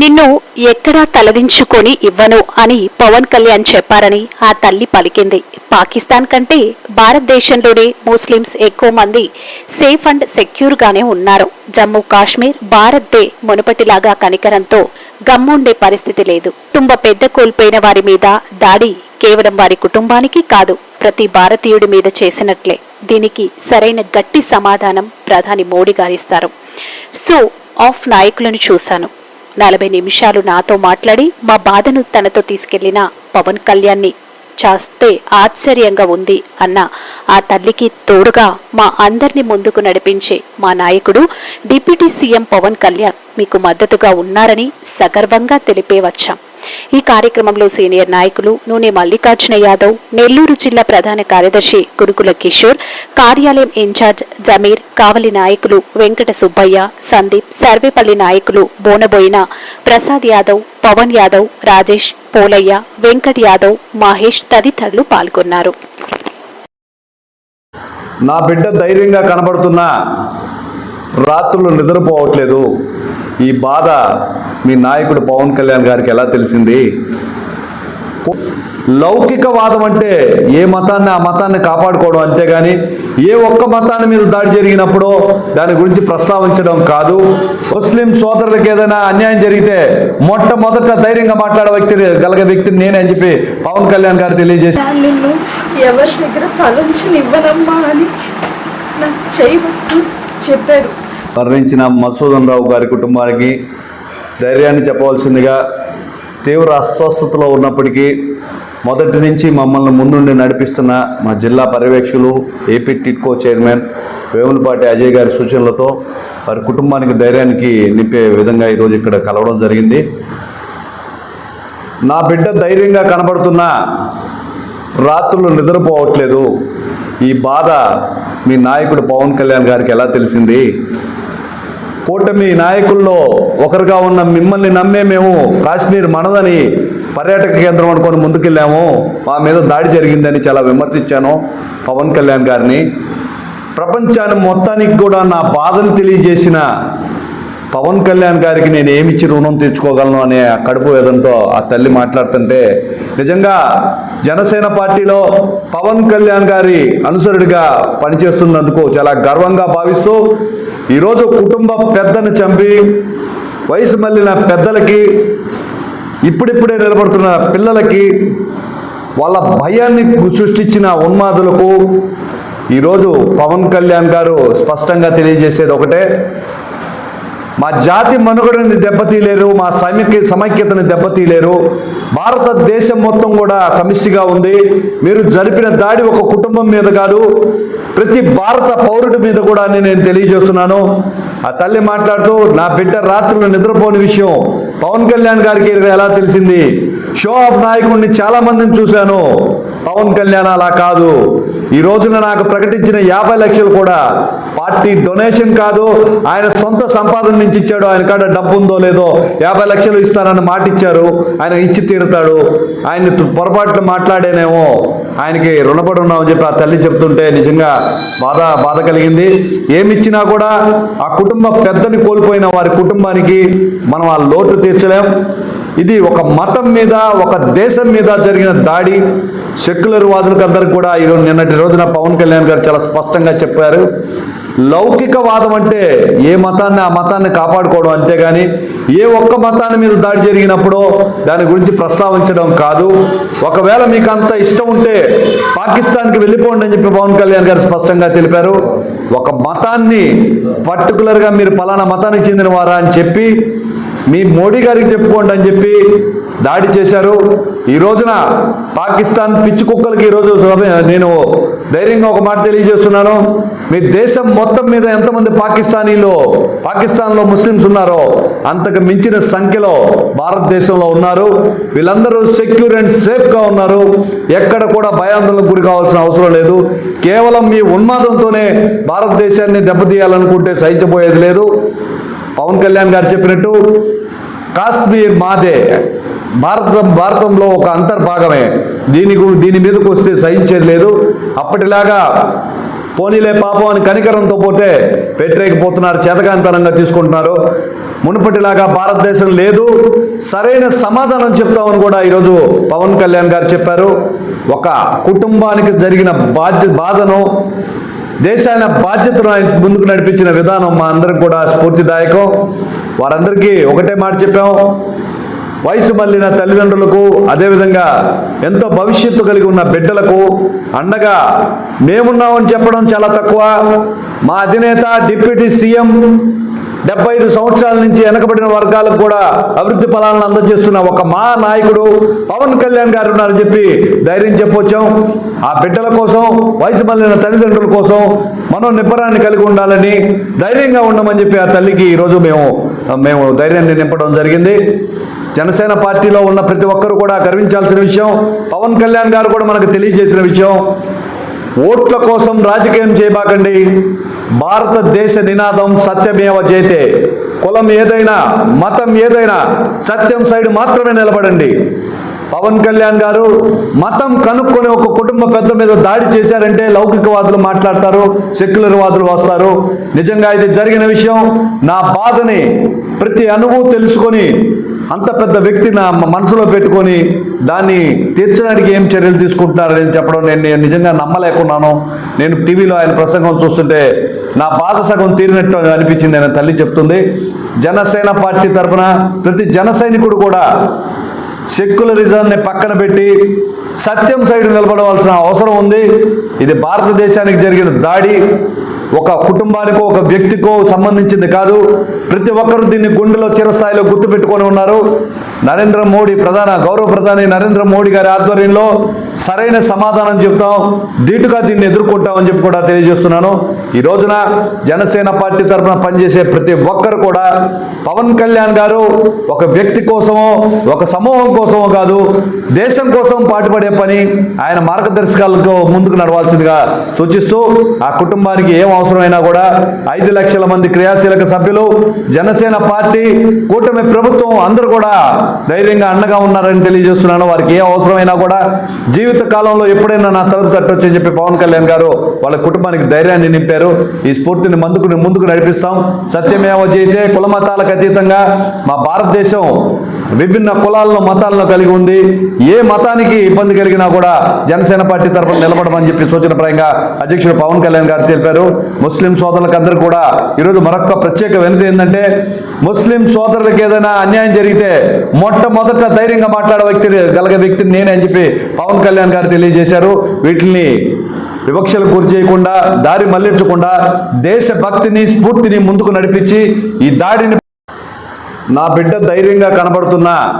నిన్ను ఎక్కడా తలదించుకొని ఇవ్వను అని పవన్ కళ్యాణ్ చెప్పారని ఆ తల్లి పలికింది. పాకిస్తాన్ కంటే భారతదేశంలోనే ముస్లిమ్స్ ఎక్కువ మంది సేఫ్ అండ్ సెక్యూర్గానే ఉన్నారు. జమ్మూ కాశ్మీర్ భారత్ దే మునుపటిలాగా కనికరంతో గమ్ముండే పరిస్థితి లేదు. కుటుంబ పెద్ద కోల్పోయిన వారి మీద దాడి కేవలం వారి కుటుంబానికి కాదు ప్రతి భారతీయుడి మీద చేసినట్లే. దీనికి సరైన గట్టి సమాధానం ప్రధాని మోడీ గారిస్తారు. సో ఆఫ్ నాయకులను చూశాను. నలభై నిమిషాలు నాతో మాట్లాడి మా బాధను తనతో తీసుకెళ్ళిన పవన్ కళ్యాణ్ని చేస్తే ఆశ్చర్యంగా ఉంది అన్న. ఆ తల్లికి తోడుగా మా అందరిని ముందుకు నడిపించే మా నాయకుడు డిప్యూటీ సీఎం పవన్ కళ్యాణ్ మీకు మద్దతుగా ఉన్నారని సగర్వంగా తెలిపే వచ్చాం. ఈ కార్యక్రమంలో సీనియర్ నాయకులు నూనె మల్లికార్జున యాదవ్ నెల్లూరు జిల్లా ప్రధాన కార్యదర్శి గురుకుల కిషోర్ కార్యాలయం ఇన్ఛార్జ్ జమీర్ కావలి నాయకులు వెంకట సుబ్బయ్య సందీప్ సర్వేపల్లి నాయకులు బోనబోయిన ప్రసాద్ యాదవ్ పవన్ యాదవ్ రాజేష్ పోలయ్య వెంకట్ యాదవ్ మహేష్ తదితరులు పాల్గొన్నారు. నా బిడ్డ ధైర్యంగా కనబడుతున్నా. రాత్రులు నిద్రపోవట్లేదు. ఈ బాధ మీ నాయకుడు పవన్ కళ్యాణ్ గారికి ఎలా తెలిసింది? లౌకికవాదం అంటే ఏ మతాన్ని ఆ మతాన్ని కాపాడుకోవడం అంతేగాని ఏ ఒక్క మతాన్ని మీద దాడి జరిగినప్పుడు దాని గురించి ప్రస్తావించడం కాదు. ముస్లిం సోదరులకు ఏదైనా అన్యాయం జరిగితే మొట్టమొదట ధైర్యంగా మాట్లాడే వ్యక్తి గలగ వ్యక్తిని నేనే అని చెప్పి పవన్ కళ్యాణ్ గారు తెలియజేసి నా నిన్ను ఎవరి దగ్గర తలంచనివ్వనమ్మా అని నాకు చేయవద్దు చెప్పారు. మరణించిన మధుసూదన్ రావు గారి కుటుంబానికి ధైర్యాన్ని చెప్పవలసిందిగా తీవ్ర అస్వస్థతలో ఉన్నప్పటికీ మొదటి నుంచి మమ్మల్ని ముందుండి నడిపిస్తున్న మా జిల్లా పర్యవేక్షకులు AP TIDCO chairman Vemulapati Ajay గారి సూచనలతో వారి కుటుంబానికి ధైర్యానికి నింపే విధంగా ఈరోజు ఇక్కడ కలవడం జరిగింది. నా బిడ్డ ధైర్యంగా కనబడుతున్న రాత్రులు నిద్రపోవట్లేదు. ఈ బాధ మీ నాయకుడు పవన్ కళ్యాణ్ గారికి ఎలా తెలిసింది? కూటమి నాయకుల్లో ఒకరుగా ఉన్న మిమ్మల్ని నమ్మే మేము కాశ్మీర్ మనదని పర్యాటక కేంద్రం అనుకొని ముందుకెళ్ళాము. మా మీద దాడి జరిగిందని చాలా విమర్శించాను పవన్ కళ్యాణ్ గారిని. ప్రపంచాన్ని మొత్తానికి కూడా నా బాధను తెలియజేసిన పవన్ కళ్యాణ్ గారికి నేను ఏమిచ్చి రుణం తీర్చుకోగలను అనే కడుపు వేదంతో ఆ తల్లి మాట్లాడుతుంటే నిజంగా జనసేన పార్టీలో పవన్ కళ్యాణ్ గారి అనుసరుడిగా పనిచేస్తున్నందుకు చాలా గర్వంగా భావిస్తూ ఈరోజు కుటుంబ పెద్దను చంపి వయసు మళ్ళిన పెద్దలకి ఇప్పుడిప్పుడే నిలబడుతున్న పిల్లలకి వాళ్ళ భయాన్ని సృష్టించిన ఉన్మాదులకు ఈరోజు పవన్ కళ్యాణ్ గారు స్పష్టంగా తెలియజేసేది ఒకటే. మా జాతి మనుగడని దెబ్బతీయలేరు మా సమైక్య సమైక్యతని దెబ్బతీయలేరు. భారతదేశం మొత్తం కూడా సమిష్టిగా ఉంది. మీరు జరిపిన దాడి ఒక కుటుంబం మీద కాదు ప్రతి భారత పౌరుడి మీద కూడా నేను తెలియజేస్తున్నాను. ఆ తల్లి మాట్లాడుతూ నా బిడ్డ రాత్రులు నిద్రపోని విషయం పవన్ కళ్యాణ్ గారికి ఎలా తెలిసింది? షో ఆఫ్ నాయకుడిని చాలా మందిని చూశాను. పవన్ కళ్యాణ్ అలా కాదు. ఈ రోజున నాకు ప్రకటించిన యాభై లక్షలు కూడా పార్టీ డొనేషన్ కాదు ఆయన సొంత సంపాదన నుంచి ఇచ్చాడు. ఆయన కాడ డబ్బు ఉందో లేదో యాభై లక్షలు ఇస్తానని మాట ఇచ్చారు ఆయన ఇచ్చి తీరుతాడు. ఆయన్ని పొరపాట్లు మాట్లాడేనేమో. ఆయనకి రుణపడి ఉన్నామని చెప్పి ఆ తల్లి చెప్తుంటే నిజంగా బాధ బాధ కలిగింది. ఏమిచ్చినా కూడా ఆ కుటుంబ పెద్దని కోల్పోయిన వారి కుటుంబానికి మనం ఆ లోటు తీర్చలేం. ఇది ఒక మతం మీద ఒక దేశం మీద జరిగిన దాడి. సెక్యులర్ వాదులకు అందరికి కూడా ఈరోజు నిన్నటి రోజున పవన్ కళ్యాణ్ గారు చాలా స్పష్టంగా చెప్పారు. లౌకికవాదం అంటే ఏ మతాన్ని ఆ మతాన్ని కాపాడుకోవడం అంతేగాని ఏ ఒక్క మతాన్ని మీద దాడి జరిగినప్పుడు దాని గురించి ప్రస్తావించడం కాదు. ఒకవేళ మీకు అంత ఇష్టం ఉంటే పాకిస్తాన్కి వెళ్ళిపోండి అని చెప్పి పవన్ కళ్యాణ్ గారు స్పష్టంగా తెలిపారు. ఒక మతాన్ని పర్టికులర్గా మీరు పలానా మతానికి చెందిన వారా అని చెప్పి మీ మోడీ గారికి చెప్పుకోండి అని చెప్పి దాడి చేశారు. ఈ రోజున పాకిస్తాన్ పిచ్చి కుక్కలకి ఈరోజు నేను ధైర్యంగా ఒక మాట తెలియజేస్తున్నాను. మీ దేశం మొత్తం మీద ఎంతమంది పాకిస్తానీలో పాకిస్తాన్లో ముస్లిమ్స్ ఉన్నారో అంతకు మించిన సంఖ్యలో భారతదేశంలో ఉన్నారు. వీళ్ళందరూ సెక్యూర్ అండ్ సేఫ్గా ఉన్నారు. ఎక్కడ కూడా భయాందోళనకు గురి కావాల్సిన అవసరం లేదు. కేవలం మీ ఉన్మాదంతోనే భారతదేశాన్ని దెబ్బతీయాలనుకుంటే సహించబోయేది లేదు. పవన్ కళ్యాణ్ గారు చెప్పినట్టు కాశ్మీర్ మాదే. భారత భారతంలో ఒక అంతర్భాగమే. దీని దీని మీదకు వస్తే సహించేది లేదు. అప్పటిలాగా పోనీలే పాపం అని కనికరంతో పోతే పెట్టలేకపోతున్నారు చేతకాంతనంగా తీసుకుంటున్నారు. మునుపటిలాగా భారతదేశం లేదు. సరైన సమాధానం చెప్తామని కూడా ఈరోజు పవన్ కళ్యాణ్ గారు చెప్పారు. ఒక కుటుంబానికి జరిగిన బాధ్య బాధను దేశాన బాధ్యతను ఆయన ముందుకు నడిపించిన విధానం మా అందరికి కూడా స్ఫూర్తిదాయకం. వారందరికీ ఒకటే మాట చెప్పాం. వయసు మళ్ళిన తల్లిదండ్రులకు అదేవిధంగా ఎంతో భవిష్యత్తు కలిగి ఉన్న బిడ్డలకు అండగా మేమున్నామని చెప్పడం చాలా తక్కువ. మా అధినేత డిప్యూటీ సీఎం డెబ్బై ఐదు సంవత్సరాల నుంచి వెనకబడిన వర్గాలకు కూడా అభివృద్ధి ఫలాలను అందజేస్తున్న ఒక మా నాయకుడు పవన్ కళ్యాణ్ గారు ఉన్నారని చెప్పి ధైర్యం చెప్పొచ్చాం. ఆ బిడ్డల కోసం వయసు మళ్ళిన తల్లిదండ్రుల కోసం మనం నిబ్బరాన్ని కలిగి ఉండాలని ధైర్యంగా ఉండమని చెప్పి ఆ తల్లికి ఈరోజు మేము మేము ధైర్యాన్ని నింపడం జరిగింది. జనసేన పార్టీలో ఉన్న ప్రతి ఒక్కరు కూడా గర్వించాల్సిన విషయం పవన్ కళ్యాణ్ గారు కూడా మనకు తెలియజేసిన విషయం. ఓట్ల కోసం రాజకీయం చేయబాకండి. భారతదేశ నినాదం సత్యమేవ చేతే కులం ఏదైనా మతం ఏదైనా సత్యం సైడ్ మాత్రమే నిలబడండి. పవన్ కళ్యాణ్ గారు మతం కనుక్కొని ఒక కుటుంబ పెద్ద మీద దాడి చేశారంటే లౌకికవాదులు మాట్లాడతారు సెక్యులర్ వాదులు వస్తారు. నిజంగా ఇది జరిగిన విషయం. నా బాధని ప్రతి అణువు తెలుసుకొని అంత పెద్ద వ్యక్తి నా మనసులో పెట్టుకొని దాన్ని తీర్చడానికి ఏం చర్యలు తీసుకుంటున్నారని చెప్పడం నేను నేను నిజంగా నమ్మలేకున్నాను. నేను టీవీలో ఆయన ప్రసంగం చూస్తుంటే నా బాధ సగం తీరినట్టు అనిపించింది ఆయన తల్లి చెప్తుంది. జనసేన పార్టీ తరఫున ప్రతి జన సైనికుడు కూడా సెక్యులరిజాన్ని పక్కన పెట్టి సత్యం సైడ్ నిలబడవలసిన అవసరం ఉంది. ఇది భారతదేశానికి జరిగిన దాడి. ఒక కుటుంబానికో ఒక వ్యక్తికో సంబంధించింది కాదు. ప్రతి ఒక్కరూ దీన్ని గుండెలో చిరస్థాయిలో గుర్తుపెట్టుకొని ఉన్నారు. నరేంద్ర మోడీ ప్రధాన గౌరవ ప్రధాని నరేంద్ర మోడీ గారి ఆధ్వర్యంలో సరైన సమాధానం చెప్తాం. ధీటుగా దీన్ని ఎదుర్కొంటామని చెప్పి కూడా తెలియజేస్తున్నాను. ఈ రోజున జనసేన పార్టీ తరఫున పనిచేసే ప్రతి ఒక్కరు కూడా పవన్ కళ్యాణ్ గారు ఒక వ్యక్తి కోసమో ఒక సమూహం కోసమో కాదు దేశం కోసం పాటుపడే పని ఆయన మార్గదర్శకాలకు ముందుకు నడవాల్సిందిగా సూచిస్తూ ఆ కుటుంబానికి ఏం అవసరమైనా కూడా ఐదు లక్షల మంది క్రియాశీలక సభ్యులు జనసేన పార్టీ కూటమి ప్రభుత్వం అందరూ కూడా ధైర్యంగా అండగా ఉన్నారని తెలియజేస్తున్నాను. వారికి ఏ అవసరమైనా కూడా జీవిత కాలంలో ఎప్పుడైనా నా తలుపు తట్టొచ్చు అని చెప్పి పవన్ కళ్యాణ్ గారు వాళ్ళ కుటుంబానికి ధైర్యాన్ని నింపారు. ఈ స్ఫూర్తిని ముందుకు ముందుకు నడిపిస్తాం. సత్యమేవ జయితే కుల మతాలకు అతీతంగా మా భారతదేశం విభిన్న కులాలను మతాలను కలిగి ఉంది ఏ మతానికి ఇబ్బంది కలిగినా కూడా జనసేన పార్టీ తరఫున నిలబడమని చెప్పి సూచనప్రాయంగా అధ్యక్షుడు పవన్ కళ్యాణ్ గారు తెలిపారు. ముస్లిం సోదరులకు అందరూ కూడా ఈరోజు మరొక ప్రత్యేక వెనుక ఏంటంటే ముస్లిం సోదరులకు ఏదైనా అన్యాయం జరిగితే మొట్టమొదట ధైర్యంగా మాట్లాడే వ్యక్తి గలగ వ్యక్తిని నేనే అని చెప్పి పవన్ కళ్యాణ్ గారు తెలియజేశారు. వీటిని వివక్షలకు గురి చేయకుండా దారి మళ్ళించకుండా దేశభక్తిని స్ఫూర్తిని ముందుకు నడిపించి ఈ దాడిని నా బిడ్డ ధైర్యంగా కనబడుతున్నా.